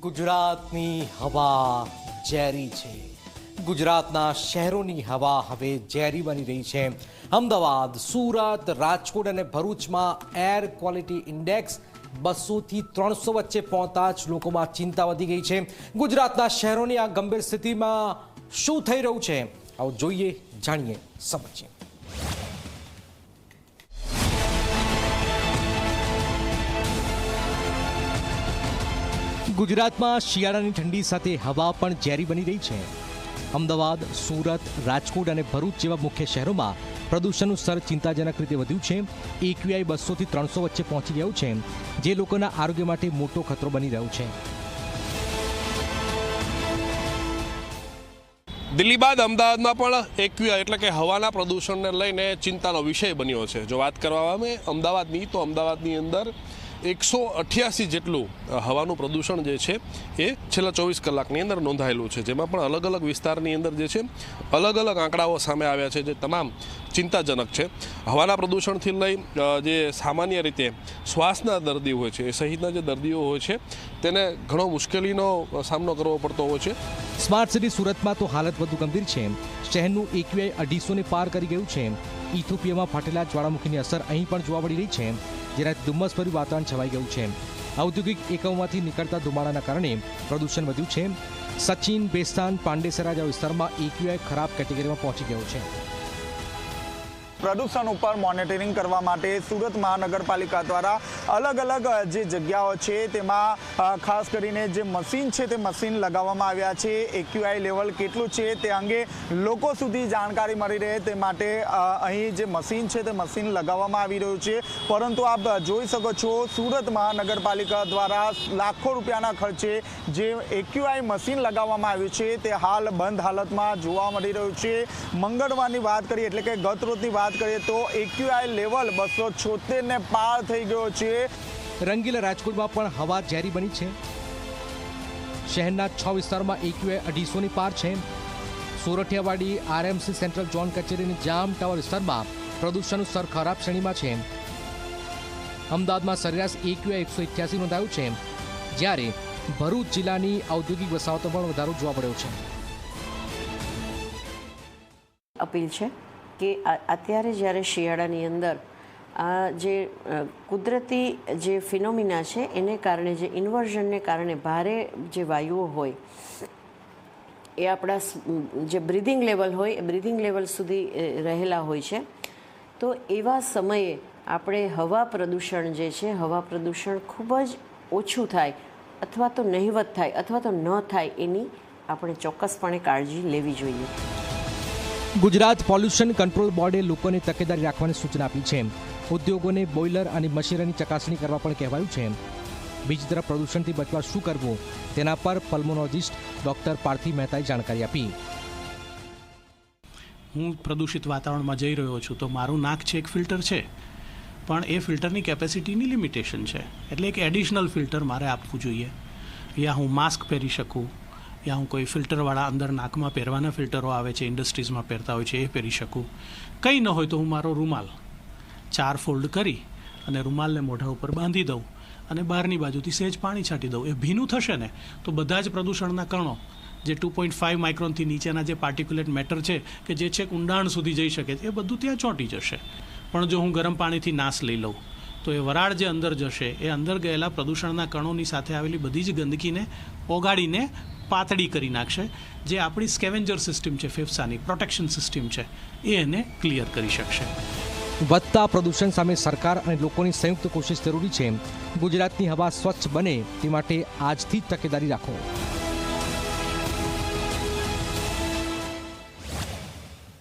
ગુજરાતની હવા ઝેરી છે. ગુજરાતના શહેરોની હવા હવે ઝેરી બની રહી છે. અમદાવાદ, સુરત, રાજકોટ અને ભરૂચમાં એર ક્વોલિટી ઇન્ડેક્સ બસોથી ત્રણસો વચ્ચે પહોંચતા જ લોકોમાં ચિંતા વધી ગઈ છે. ગુજરાતના શહેરોની આ ગંભીર સ્થિતિમાં શું થઈ રહ્યું છે? આવું જોઈએ, જાણીએ સમજીએ. ગુજરાતમાં શિયાળાની ઠંડી સાથે હવા પણ ઝેરી બની રહી છે. અમદાવાદ, સુરત, રાજકોટ અને ભરૂચ જેવા મુખ્ય શહેરોમાં પ્રદૂષણનું સ્તર ચિંતાજનક રીતે વધ્યું છે. એક્યુઆઈ બસોથી ત્રણસો વચ્ચે પહોંચી ગયું છે, જે લોકોના આરોગ્ય માટે મોટો ખતરો બની રહ્યો છે. દિલ્હી બાદ અમદાવાદમાં પણ એક્યુઆઈ એટલે કે હવાના પ્રદૂષણને લઈને ચિંતાનો વિષય બન્યો છે. જો વાત કરવામાં અમદાવાદની, તો અમદાવાદની અંદર એકસો અઠ્યાસી જેટલું હવાનું પ્રદૂષણ જે છે, એ છેલ્લા ચોવીસ કલાકની અંદર નોંધાયેલું છે. જેમાં પણ અલગ અલગ વિસ્તારની અંદર જે છે, અલગ અલગ આંકડાઓ સામે આવ્યા છે, જે તમામ ચિંતાજનક છે. હવાના પ્રદૂષણથી લઈ જે સામાન્ય રીતે શ્વાસના દર્દીઓ હોય છે, એ સહિતના જે દર્દીઓ હોય છે, તેને ઘણો મુશ્કેલીનો સામનો કરવો પડતો હોય છે. સ્માર્ટ સિટી સુરતમાં તો હાલત વધુ ગંભીર છે. શહેરનું એક્યુઆઈ અઢીસોને પાર કરી ગયું છે. ઇથોપિયામાં ફાટેલા જ્વાળામુખીની અસર અહીં પણ જોવા મળી રહી છે. જેનાથી ધુમ્મસભર્યું વાતાવરણ છવાઈ ગયું છે. ઔદ્યોગિક એકમોમાંથી નીકળતા ધુમાડાના કારણે પ્રદૂષણ વધ્યું છે. સચિન બેસ્તાન પાંડેસરા જેવા વિસ્તારમાં એક્યુઆઈ ખરાબ કેટેગરીમાં પહોંચી ગયો છે. પ્રદૂષણ ઉપર મોનિટરિંગ કરવા માટે સુરત મહાનગરપાલિકા દ્વારા અલગ અલગ જે જગ્યાઓ છે તેમાં ખાસ કરીને જે મશીન છે તે મશીન લગાવવામાં આવ્યા છે. એક્યુઆઈ લેવલ કેટલું છે તે અંગે લોકો સુધી જાણકારી મળી રહે તે માટે અહીં જે મશીન છે તે મશીન લગાવવામાં આવી રહ્યું છે. પરંતુ આપ જોઈ શકો છો સુરત મહાનગરપાલિકા દ્વારા લાખો રૂપિયાના ખર્ચે જે એક્યુઆઈ મશીન લગાવવામાં આવ્યું છે તે હાલ બંધ હાલતમાં જોવા મળી રહ્યું છે. મંગળવારની વાત કરીએ એટલે કે ગત રોજની વાત કરીએ તો એક્યુઆઈ લેવલ બસો છોતેરને પાર થઈ ગયો છે. રંગીલા રાજકોટમાં પણ હવા ઝેરી બની છે. શહેરના છ વિસ્તારોમાં એક્યુઆઈ અઢીસોની પાર છે. સોરઠિયાવાડી આરએમસી સેન્ટ્રલ ઝોન કચેરીની જામ ટાવર વિસ્તારમાં પ્રદૂષણનું સ્તર ખરાબ શ્રેણીમાં છે. અમદાવાદમાં સરેરાશ એક્યુઆઈ એકસો ઇઠ્યાસી નોંધાયું છે. જ્યારે ભરૂચ જિલ્લાની ઔદ્યોગિક વસાહતો પણ વધારો જોવા મળ્યો છે. અપીલ છે. કે અત્યારે જ્યારે શિયાળાની અંદર, આ જે કુદરતી જે ફિનોમિના છે, એને કારણે જે ઇન્વર્ઝનને કારણે ભારે જે વાયુઓ હોય, એ આપણા જે બ્રિધિંગ લેવલ હોય, એ બ્રિધિંગ લેવલ સુધી રહેલા હોય છે. તો એવા સમયે આપણે હવા પ્રદૂષણ જે છે, હવા પ્રદૂષણ ખૂબ જ ઓછું થાય, અથવા તો નહિવત થાય, અથવા તો ન થાય એની આપણે ચોક્કસપણે કાળજી લેવી જોઈએ. ગુજરાત પોલ્યુશન કંટ્રોલ બોર્ડે લોકોને તકેદારી રાખવાની સૂચના આપી છે. ઉદ્યોગોને બોઇલર અને મશીનરીની ચકાસણી કરવા પણ કહેવાયું છે. બીજી તરફ પ્રદૂષણથી બચવા શું કરવું? તેના પર પલ્મોનોલોજિસ્ટ ડોક્ટર પાર્થિવ મહેતાએ જાણકારી આપી. હું પ્રદૂષિત વાતાવરણમાં જઈ રહ્યો છું તો મારું નાક છે એક ફિલ્ટર છે. પણ એ ફિલ્ટરની કેપેસિટીની લિમિટેશન છે. એટલે એક એડિશનલ ફિલ્ટર મારે આપવું જોઈએ. યા હું માસ્ક પહેરી શકું યા હું કોઈ ફિલ્ટરવાળા અંદર નાકમાં પહેરવાના ફિલ્ટરો આવે છે, ઇન્ડસ્ટ્રીઝમાં પહેરતા હોય છે, એ પહેરી શકું. કંઈ ન હોય તો હું મારો રૂમાલ ચાર ફોલ્ડ કરી અને રૂમાલને મોઢા ઉપર બાંધી દઉં અને બહારની બાજુથી સહેજ પાણી છાંટી દઉં. એ ભીનું થશે ને, તો બધા જ પ્રદૂષણના કણો, જે ટુ પોઈન્ટ ફાઇવ માઇક્રોનથી નીચેના જે પાર્ટિક્યુલેટ મેટર છે કે જે છેક ઊંડાણ સુધી જઈ શકે છે, એ બધું ત્યાં ચોંટી જશે. પણ જો હું ગરમ પાણીથી નાશ લઈ લઉં, તો એ વરાળ જે અંદર જશે, એ અંદર ગયેલા પ્રદૂષણના કણોની સાથે આવેલી બધી જ ગંદકીને, ઓગાળીને પાતળી કરી નાખશે, જે આપણી સ્કેવેન્જર સિસ્ટમ છે, ફેફસાની પ્રોટેક્શન સિસ્ટમ છે, એ એને ક્લિયર કરી શકશે. વધતા પ્રદૂષણ સામે સરકાર અને લોકોની સંયુક્ત કોશિશ જરૂરી છે. ગુજરાતની હવા સ્વચ્છ બને તે માટે આજથી તકેદારી રાખો.